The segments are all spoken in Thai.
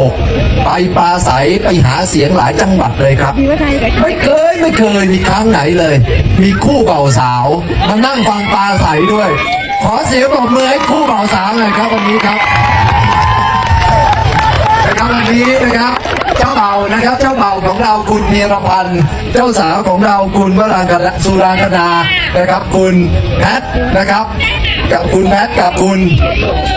66ไปปราศัยไปหาเสียงหลายจังหวัดเลยครับ ไม่เคยไม่เคยมีครั้งไหนเลย มีคู่เบ่าวสาวมานั่งฟังปลาใสด้วย ขอเสียงปรบมือให้คู่เบ่าวสาวหน่อยครับวันนี้ครับนะครับวันนี้นะครับเจ้าเบ่าวนะครับ เจ้าเบ่าวของเราคุณเพียรพันธ์เจ้าสาวของเราคุณวรางกนาสุรางคณานะครับ คุณแพทนะครับ กับคุณแพทกับคุณ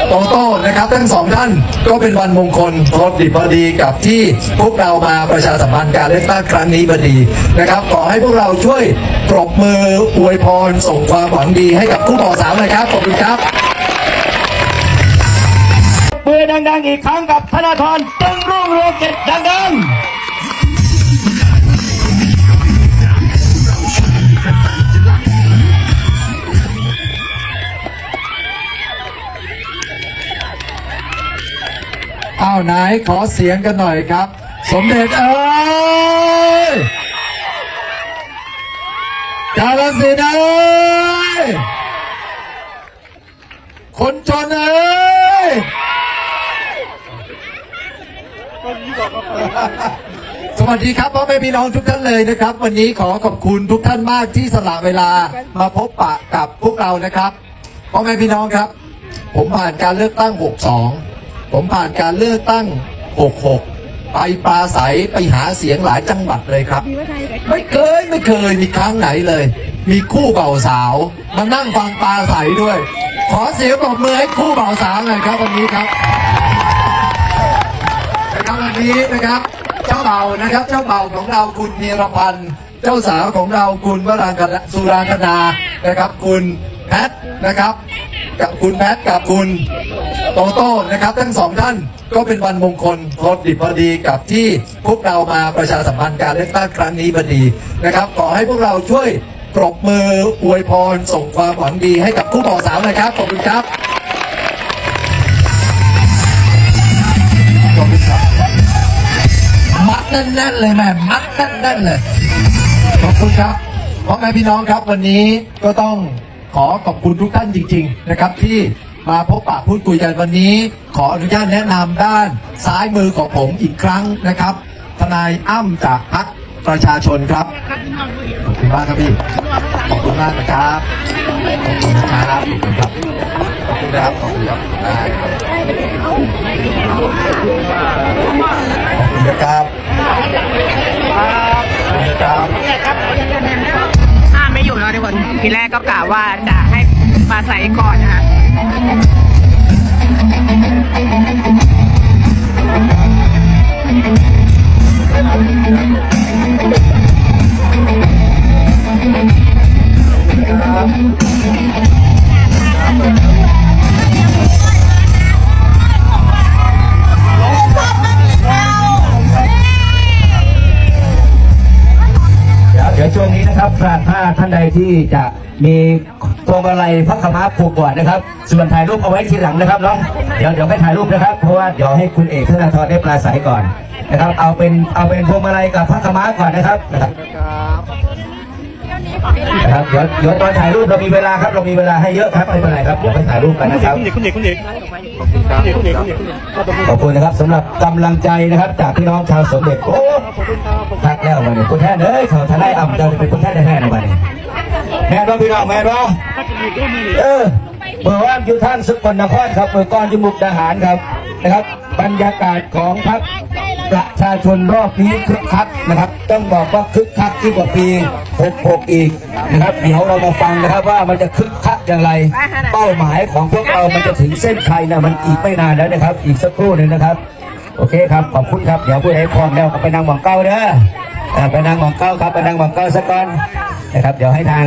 โตโต้นะครับ ทั้งสองท่านก็เป็นวันมงคลพอดีพอดีกับที่พวกเรามาประชาสัมพันธ์การเลือกตั้งครั้งนี้พอดีนะครับ ขอให้พวกเราช่วยปรบมืออวยพรส่งความหวังดีให้กับคู่บ่าวสาวหน่อยครับขอบคุณครับมือดังๆอีกครั้งกับธนาธรตึงรุ่งเรืองกิจดังๆ อ้าวไหนขอเสียงกันหน่อยครับ สมเด็จเอ้ยกาลสินเอ้ยคนจนเอ้ยสวัสดีครับพ่อแม่พี่น้องทุกท่านเลยนะครับ วันนี้ขอขอบคุณทุกท่านมากที่สละเวลามาพบปะกับพวกเรานะครับพ่อแม่พี่น้องครับ ผมผ่านการเลือกตั้ง 62 ผมผ่านการเลือกตั้ง 66 ไปปราศัยไปหาเสียงหลายจังหวัดเลยครับ ไม่เคยไม่เคยมีครั้งไหนเลย มีคู่เบ่าวสาว มานั่งฟังปลาใสด้วย ขอเสียงปรบมือให้คู่เบ่าวสาวหน่อยครับวันนี้ครับนะครับวันนี้นะครับ เจ้าเบ่าวนะครับ เจ้าเบ่าวของเราคุณเพียรพันธ์เจ้าสาวของเราคุณวรางกนาสุรางคณานะครับ คุณแพทนะครับ กับคุณแพทกับคุณโตโต้นะครับ ทั้งสองท่านก็เป็นวันมงคลพอดีพอดีกับที่พวกเรามาประชาสัมพันธ์การเลือกตั้งครั้งนี้พอดีนะครับ ขอให้พวกเราช่วยปรบมืออวยพรส่งความหวังดีให้กับคู่บ่าวสาวนะครับขอบคุณครับขอบคุณครับมัดแน่นๆเลยแม่มัดแน่นๆเลยขอบคุณครับพ่อแม่พี่น้องครับวันนี้ก็ต้อง ขอขอบคุณทุกท่านจริง ๆ นะครับ ที่มาพบปะพูดคุยกันวันนี้ ขออนุญาตแนะนำด้านซ้ายมือของผมอีกครั้งนะครับ ทนายอ้ำจากพรรคประชาชนครับขอบคุณมากครับพี่ขอบคุณมากนะครับขอบคุณนะครับขอบคุณครับขอบคุณนะครับขอบคุณครับได้ครับขอบคุณนะครับขอบคุณนะครับาะทุกคนทีแรกก็กะว่าจะให้ปลาใสก่อนนะคะ ท่านใดที่จะมีพวงมาลัยพระขาวม้าผูกก่อนนะครับ ส่วนถ่ายรูปเอาไว้ทีหลังนะครับเนาะเดี๋ยวเดี๋ยวไม่ถ่ายรูปนะครับ เพราะว่าเดี๋ยวให้คุณเอกธนาธรได้ปลาใสก่อนนะครับ เอาเป็นเอาเป็นพวงมาลัยกับพระขาวม้าก่อนนะครับนะครับนะครับเดี๋ยวเดี๋ยวตอนถ่ายรูปเรามีเวลาครับเรามีเวลาให้เยอะครับไม่เป็นไรครับเดี๋ยวไปถ่ายรูปกันนะครับคุณเอกคุณเอกคุณเอกคุณเอกคุณเอกคุณเอกขอบคุณนะครับสำหรับกำลังใจนะครับ จากพี่น้องชาวสมเด็จโอ้ทักแล้ววันนี้คุณแท้เอ้ยเขาทนายอ่ำจะเป็นคุณแท้แท้ๆนะวันนี้แม่ร้อพี่น้องแม่ร้อเออเมื่อวานอยู่ท่านสกลนครครับเมื่อก่อนอยู่มุกดาหารครับนะครับ บรรยากาศของพรรคประชาชนรอบนี้คึกคักนะครับ ต้องบอกว่าคึกคักยิ่กว่าปี 66 อีกนะครับเดี๋ยวเรามาฟังนะครับว่ามันจะคึกคักอย่างไร เป้าหมายของพวกเรามันจะถึงเส้นชัยนะมันอีกไม่นานแล้วนะครับ อีกสักครู่หนึ่งนะครับ โอเคครับขอบคุณครับเดี๋ยวผู้ใดพร้อมแล้วก็ไปนั่งหมองเก้าเด้อเอ่อไปนั่งหมองเก้าครับไปนั่งหมองเก้าสักก่อนนะครับ เดี๋ยวให้ทาง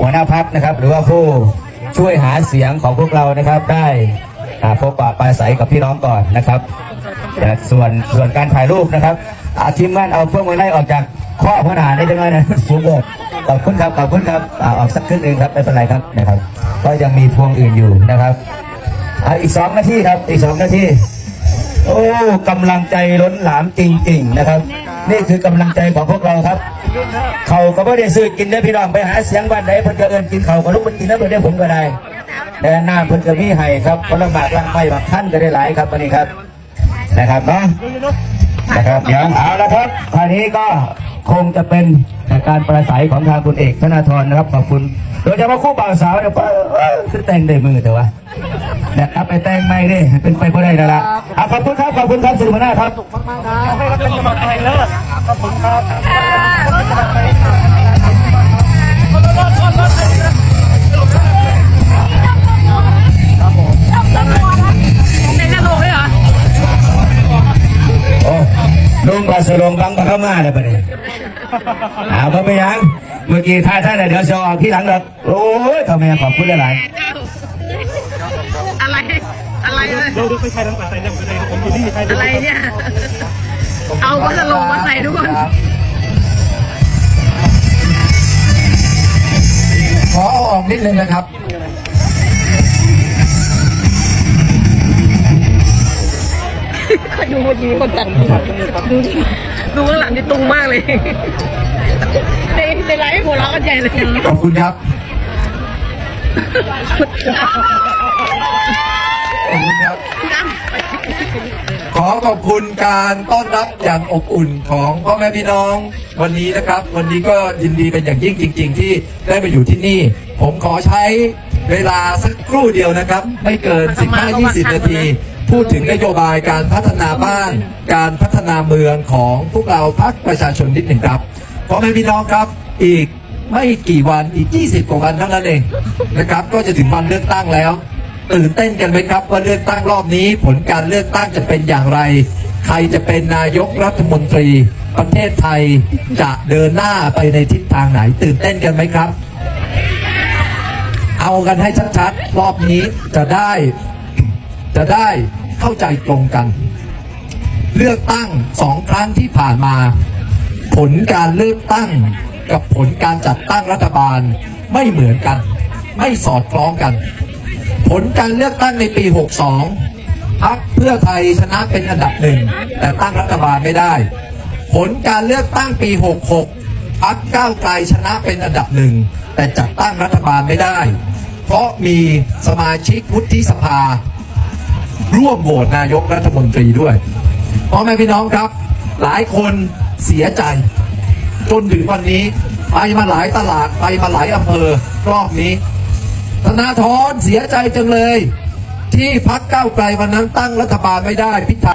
หัวหน้าพักนะครับ หรือว่าผู้ช่วยหาเสียงของพวกเรานะครับ ได้พบปะปราศัยกับพี่น้องก่อนนะครับแต่ส่วนส่วนการถ่ายรูปนะครับอทีมงานเอาพวกมาไล่ออกจากข้อพนาได้จังเลยนะสูงเลยขอบคุณครับขอบคุณครับอ่าออกสักครึ่งหนึ่งครับไม่เป็นไรครับนะครับ ก็ยังมีพวงอื่นอยู่นะครับอีกสองนาทีครับอีกสองนาทีโอ้กำลังใจล้นหลามจริง ๆ นะครับ นี่คือกำลังใจของพวกเราครับ เขาก็ไม่ได้ซื้อกินได้พี่น้องไปหาเสียงบ้านไหนเพิ่นก็เอินกินเขาก็ลุกมากินแล้วเพิ่นได้ผมก็ได้แต่น้ำเพิ่นก็มีให้ครับผลไม้ร่างไม้บางท่านก็ได้หลายครับวันนี้ครับนะครับนะนะครับเดี๋ยวเอาละครับคราวนี้ก็คงจะเป็นการประสัยของทางคุณเอกธนาธรนะครับขอบคุณโดยเฉพาะคู่บ่าวสาวเนี่ยเอ้ยคือแต่งได้มือแต่ว่า นะครับไปแต่งไม่ได้เป็นไปไม่ได้แล้วล่ะอะขอบคุณครับขอบคุณครับสุรมนาครับเป็นกำลังใจเลิศขอบคุณครับในกระโหลกเลยเหรอโอ้ลุงมาสลงบังบังเข้ามาเลยประเดี๋ยวเอาไปไปยัง เมื่อกี้ท่าท่านน่ะเดี๋ยวจะออกที่หลังหรอกโอ้ยทำไมขอบคุณหลายอะไร อะไรเลยเราดูไปใครทั้งใส่ได้หมดเลยผมอยู่ที่ใครอะไรเนี่ย เอาวัสลงมาใส่ทุกคน ขอเอาออกนิดนึงนะครับดูเมื่อกี้คนจัดดูดิดูข้างหลังนี่ตุงมากเลยในในไลฟ์หัวเราะกันใหญ่เลยขอบคุณครับ ขอบคุณครับขอขอบคุณการต้อนรับอย่างอบอุ่นของพ่อแม่พี่น้องวันนี้นะครับ วันนี้ก็ยินดีเป็นอย่างยิ่งจริง ๆ ที่ได้มาอยู่ที่นี่ ผมขอใช้เวลาสักครู่เดียวนะครับ ไม่เกิน 15-20 นาที พูดถึงนโยบายการพัฒนาบ้าน การพัฒนาเมืองของพวกเราพักประชาชนนิดหนึ่งครับพ่อแม่พี่น้องครับอีกไม่กี่วันอีก 20 กว่าวันเท่านั้นเองนะครับ ก็จะถึงวันเลือกตั้งแล้ว ตื่นเต้นกันไหมครับว่าเลือกตั้งรอบนี้ ผลการเลือกตั้งจะเป็นอย่างไร ใครจะเป็นนายกรัฐมนตรี ประเทศไทยจะเดินหน้าไปในทิศทางไหน ตื่นเต้นกันไหมครับ เอากันให้ชัดๆรอบนี้จะได้ จะได้เข้าใจตรงกัน เลือกตั้งสองครั้งที่ผ่านมา ผลการเลือกตั้งกับผลการจัดตั้งรัฐบาลไม่เหมือนกัน ไม่สอดคล้องกัน ผลการเลือกตั้งในปี 62พักเพื่อไทยชนะเป็นอันดับหนึ่งแต่ตั้งรัฐบาลไม่ได้ ผลการเลือกตั้งปี 66พักก้าวไกลชนะเป็นอันดับหนึ่งแต่จัดตั้งรัฐบาลไม่ได้ เพราะมีสมาชิกวุฒิสภา ร่วมโหวตนายกรัฐมนตรีด้วยพ่อแม่พี่น้องครับ หลายคนเสียใจ จนถึงวันนี้ไปมาหลายตลาดไปมาหลายอำเภอรอบนี้ ธนาธรเสียใจจังเลย ที่พักเก้าไกลวันนั้นตั้งรัฐบาลไม่ได้พิธา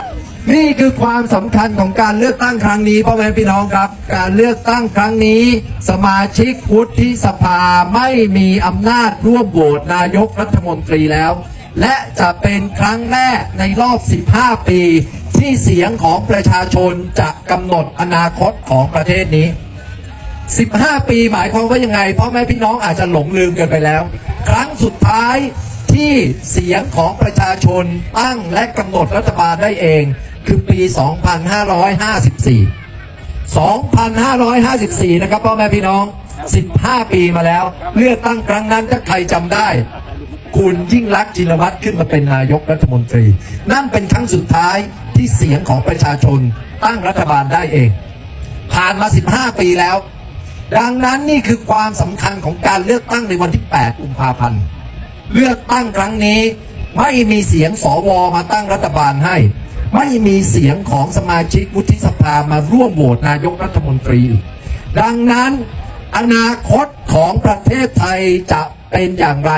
นี่คือความสำคัญของการเลือกตั้งครั้งนี้พ่อแม่พี่น้องครับ การเลือกตั้งครั้งนี้ สมาชิกวุฒิสภาไม่มีอำนาจร่วมโหวตนายกรัฐมนตรีแล้ว และจะเป็นครั้งแรกในรอบ 15 ปี ที่เสียงของประชาชนจะกำหนดอนาคตของประเทศนี้ 15 ปีหมายความว่ายังไงพ่อแม่พี่น้องอาจจะหลงลืมกันไปแล้ว ครั้งสุดท้ายที่เสียงของประชาชนตั้งและกำหนดรัฐบาลได้เอง คือปี 2554 2554 นะครับพ่อแม่พี่น้อง 15 ปีมาแล้ว เลือกตั้งครั้งนั้นถ้าใครจำได้ คุณยิ่งรักจินวัตรขึ้นมาเป็นนายกรัฐมนตรี นั่นเป็นครั้งสุดท้ายที่เสียงของประชาชนตั้งรัฐบาลได้เอง ผ่านมา 15 ปีแล้ว ดังนั้นนี่คือความสำคัญของการเลือกตั้งในวันที่ 8 กุมภาพันธ์ เลือกตั้งครั้งนี้ ไม่มีเสียงสวมาตั้งรัฐบาลให้ ไม่มีเสียงของสมาชิกวุฒิสภามาร่วมโหวตนายกรัฐมนตรี ดังนั้นอนาคตของประเทศไทยจะเป็นอย่างไร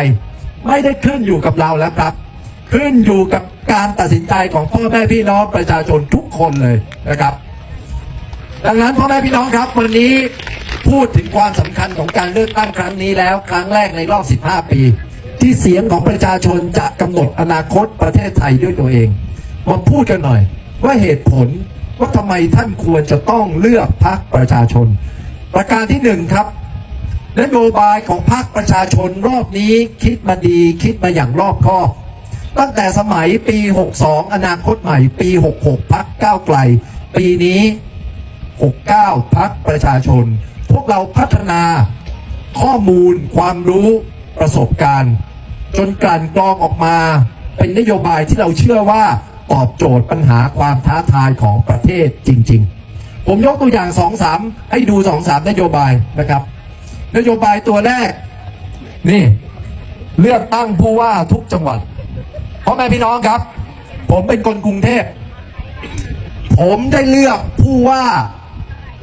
ไม่ได้ขึ้นอยู่กับเราแล้วครับ ขึ้นอยู่กับการตัดสินใจของพ่อแม่พี่น้องประชาชนทุกคนเลยนะครับ ดังนั้นพ่อแม่พี่น้องครับวันนี้พูดถึงความสำคัญของการเลือกตั้งครั้งนี้แล้ว ครั้งแรกในรอบ 15 ปี ที่เสียงของประชาชนจะกำหนดอนาคตประเทศไทยด้วยตัวเองมาพูดกันหน่อย ว่าเหตุผลว่าทำไมท่านควรจะต้องเลือกพรรคประชาชน ประการที่หนึ่งครับนโยบายของพรรคประชาชนรอบนี้คิดมาดีคิดมาอย่างรอบคอบ ตั้งแต่สมัยปี 62 อนาคตใหม่ ปี 66 พักก้าวไกล ปีนี้ 69พักประชาชน พวกเราพัฒนาข้อมูลความรู้ประสบการณ์ จนกลั่นกรองออกมา เป็นนโยบายที่เราเชื่อว่าตอบโจทย์ปัญหาความท้าทายของประเทศจริง ๆ ผมยกตัวอย่างสองสามให้ดูสองสามนโยบายนะครับ นโยบายตัวแรก นี่ เลือกตั้งผู้ว่าทุกจังหวัดพ่อแม่พี่น้องครับ ผมเป็นคนกรุงเทพผมได้เลือกผู้ว่า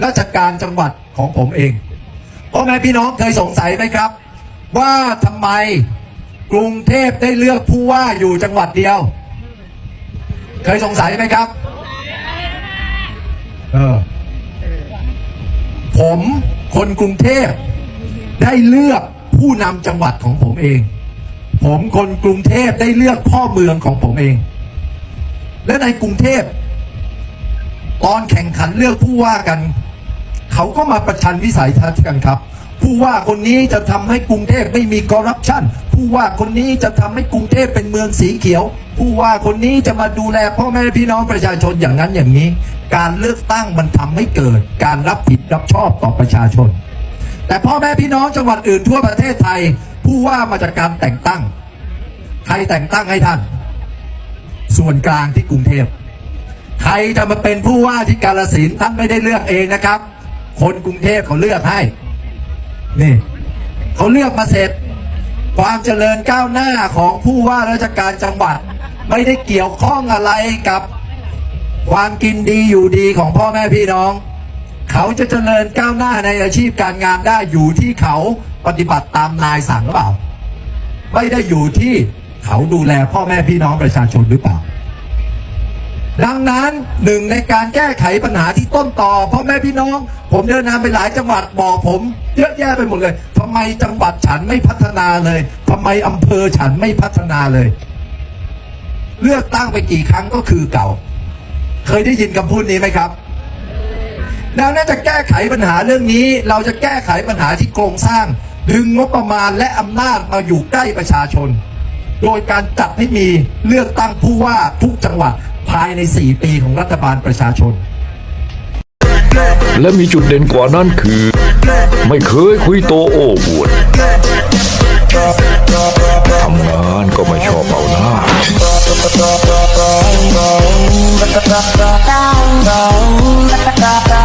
ราชการจังหวัดของผมเองพ่อแม่พี่น้องเคยสงสัยไหมครับ ว่าทำไมกรุงเทพได้เลือกผู้ว่าอยู่จังหวัดเดียว เคยสงสัยไหมครับเออผมคนกรุงเทพได้เลือกผู้นำจังหวัดของผมเอง ผมคนกรุงเทพได้เลือกพ่อเมืองของผมเอง และในกรุงเทพตอนแข่งขันเลือกผู้ว่ากัน เขาก็มาประชันวิสัยทัศน์กันครับ ผู้ว่าคนนี้จะทำให้กรุงเทพไม่มีคอร์รัปชันผู้ว่าคนนี้จะทำให้กรุงเทพเป็นเมืองสีเขียว ผู้ว่าคนนี้จะมาดูแลพ่อแม่พี่น้องประชาชนอย่างนั้นอย่างนี้ การเลือกตั้งมันทำให้เกิด การรับผิดรับชอบต่อประชาชน แต่พ่อแม่พี่น้องจังหวัดอื่นทั่วประเทศไทย ผู้ว่ามาจากการแต่งตั้ง ใครแต่งตั้งให้ท่าน ส่วนกลางที่กรุงเทพใครจะมาเป็นผู้ว่าที่กาลสินท่านไม่ได้เลือกเองนะครับ คนกรุงเทพเขาเลือกให้ นี่เขาเลือกมาเสร็จ ความเจริญก้าวหน้าของผู้ว่าราชการจังหวัด ไม่ได้เกี่ยวข้องอะไรกับความกินดีอยู่ดีของพ่อแม่พี่น้อง เขาจะเจริญก้าวหน้าในอาชีพการงานได้อยู่ที่เขาปฏิบัติตามนายสั่งหรือเปล่า ไม่ได้อยู่ที่เขาดูแลพ่อแม่พี่น้องประชาชนหรือเปล่า ดังนั้นหนึ่งในการแก้ไขปัญหาที่ต้นต่อพ่อแม่พี่น้อง ผมเดินทางไปหลายจังหวัดบอกผม เยอะแยะไปหมดเลยทำไมจังหวัดฉันไม่พัฒนาเลยทำไมอำเภอฉันไม่พัฒนาเลย เลือกตั้งไปกี่ครั้งก็คือเก่า เคยได้ยินคำพูดนี้ไหมครับดังนั้นจะแก้ไขปัญหาเรื่องนี้ เราจะแก้ไขปัญหาที่โครงสร้าง ดึงงบประมาณและอำนาจมาอยู่ใกล้ประชาชน โดยการจัดให้มีเลือกตั้งผู้ว่าทุกจังหวัด ภายใน 4 ปีของรัฐบาลประชาชน และมีจุดเด่นกว่านั้นคือ ไม่เคยคุยโตโอ้อวดทำงานก็ไม่ชอบเอาหน้า Down, down, down, down, down, down,